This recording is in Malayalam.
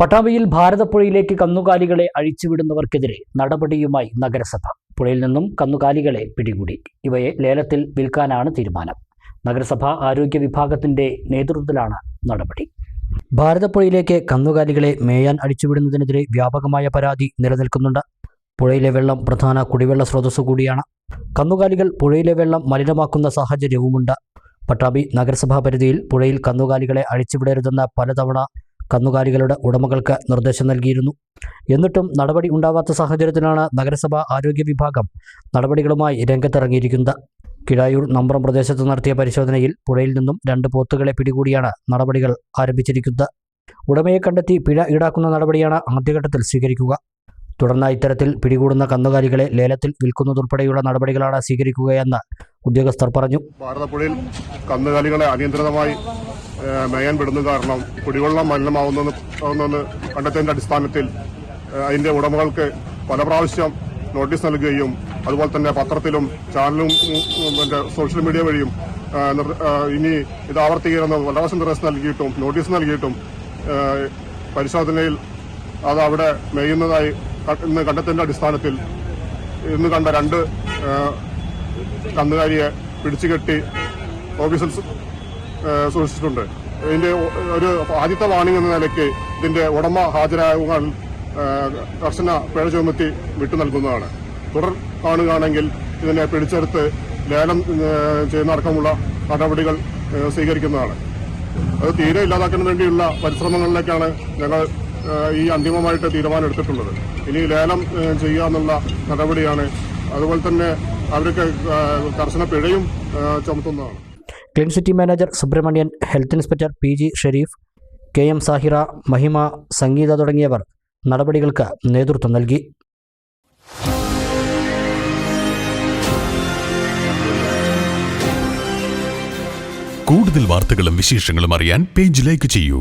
പട്ടാമ്പിയിൽ ഭാരതപ്പുഴയിലേക്ക് കന്നുകാലികളെ അഴിച്ചുവിടുന്നവർക്കെതിരെ നടപടിയുമായി നഗരസഭ. പുഴയിൽ നിന്നും കന്നുകാലികളെ പിടികൂടി. ഇവയെ ലേലത്തിൽ വിൽക്കാനാണ് തീരുമാനം. നഗരസഭ ആരോഗ്യ വിഭാഗത്തിന്റെ നേതൃത്വത്തിലാണ് നടപടി. ഭാരതപ്പുഴയിലേക്ക് കന്നുകാലികളെ മേയാൻ അഴിച്ചുവിടുന്നതിനെതിരെ വ്യാപകമായ പരാതി നിലനിൽക്കുന്നുണ്ട്. പുഴയിലെ വെള്ളം പ്രധാന കുടിവെള്ള സ്രോതസ്സു കൂടിയാണ്. കന്നുകാലികൾ പുഴയിലെ വെള്ളം മലിനമാക്കുന്ന സാഹചര്യവുമുണ്ട്. പട്ടാമ്പി നഗരസഭാ പരിധിയിൽ പുഴയിൽ കന്നുകാലികളെ അഴിച്ചുവിടരുതെന്ന പലതവണ കന്നുകാലികളുടെ ഉടമകൾക്ക് നിർദ്ദേശം നൽകിയിരുന്നു. എന്നിട്ടും നടപടി ഉണ്ടാവാത്ത സാഹചര്യത്തിലാണ് നഗരസഭാ ആരോഗ്യ വിഭാഗം നടപടികളുമായി രംഗത്തിറങ്ങിയിരിക്കുന്നത്. കിഴായൂർ നമ്പ്രം പ്രദേശത്ത് നടത്തിയ പരിശോധനയിൽ പുഴയിൽ നിന്നും രണ്ട് പോത്തുകളെ പിടികൂടിയാണ് നടപടികൾ ആരംഭിച്ചിരിക്കുന്നത്. ഉടമയെ കണ്ടെത്തി പിഴ ഈടാക്കുന്ന നടപടിയാണ് ആദ്യഘട്ടത്തിൽ സ്വീകരിക്കുക. തുടർന്ന് ഇത്തരത്തിൽ പിടികൂടുന്ന കന്നുകാലികളെ ലേലത്തിൽ വിൽക്കുന്നതുൾപ്പെടെയുള്ള നടപടികളാണ് സ്വീകരിക്കുകയെന്ന് ഉദ്യോഗസ്ഥർ പറഞ്ഞു. ഭാരതപ്പുഴയിൽ കന്നുകാലികളെ അനിയന്ത്രിതമായി മേയാൻ വിടുന്നത് കാരണം കുടിവെള്ളം മലിനമാവുന്നെന്ന് കണ്ടെത്തിയതിന്റെ അടിസ്ഥാനത്തിൽ അതിന്റെ ഉടമകൾക്ക് പല പ്രാവശ്യം നോട്ടീസ് നൽകുകയും അതുപോലെ തന്നെ പത്രത്തിലും ചാനലും സോഷ്യൽ മീഡിയ വഴിയും ഇനി ഇത് ആവർത്തിക്കണമെന്ന് പല നിർദ്ദേശം നൽകിയിട്ടും നോട്ടീസ് നൽകിയിട്ടും പരിശോധനയിൽ അത് അവിടെ മേയുന്നതായി ഇന്ന് കണ്ടെത്തിന്റെ അടിസ്ഥാനത്തിൽ ഇന്ന് കണ്ട രണ്ട് കന്നുകാലിയെ പിടിച്ചുകെട്ടി ഓഫീസിൽ സൂക്ഷിച്ചിട്ടുണ്ട്. ഇതിന്റെ ഒരു ആദ്യത്തെ വാണിംഗ് എന്ന നിലയ്ക്ക് ഇതിന്റെ ഉടമ ഹാജരാകുക കർശന പിഴ ചുമത്തി വിട്ടു നൽകുന്നതാണ്. തുടർ കാണുകയാണെങ്കിൽ ഇതിനെ പിടിച്ചെടുത്ത് ലേലം ചെയ്യുന്നടക്കമുള്ള നടപടികൾ സ്വീകരിക്കുന്നതാണ്. അത് തീരെ ഇല്ലാതാക്കാൻ വേണ്ടിയുള്ള പരിശ്രമങ്ങളിലേക്കാണ് ഞങ്ങൾ ഈ അന്തിമമായിട്ട് തീരുമാനം എടുത്തിട്ടുള്ളത് ഇനി ലേലം ചെയ്യാന്നുള്ള നടപടിയാണ്. അതുപോലെ തന്നെ അവർക്ക് കർശന പിഴയും ചുമത്തുന്നതാണ്. Clean city manager Subramanian health inspector P G Sharif K M Sahira Mahima Sangeetha തുടങ്ങിയവർ നടപടികൾക്ക് നേതൃത്വം നൽകി. കൂടുതൽ വാർത്തകളും വിശേഷങ്ങളും അറിയാൻ പേജ് ലൈക്ക് ചെയ്യൂ.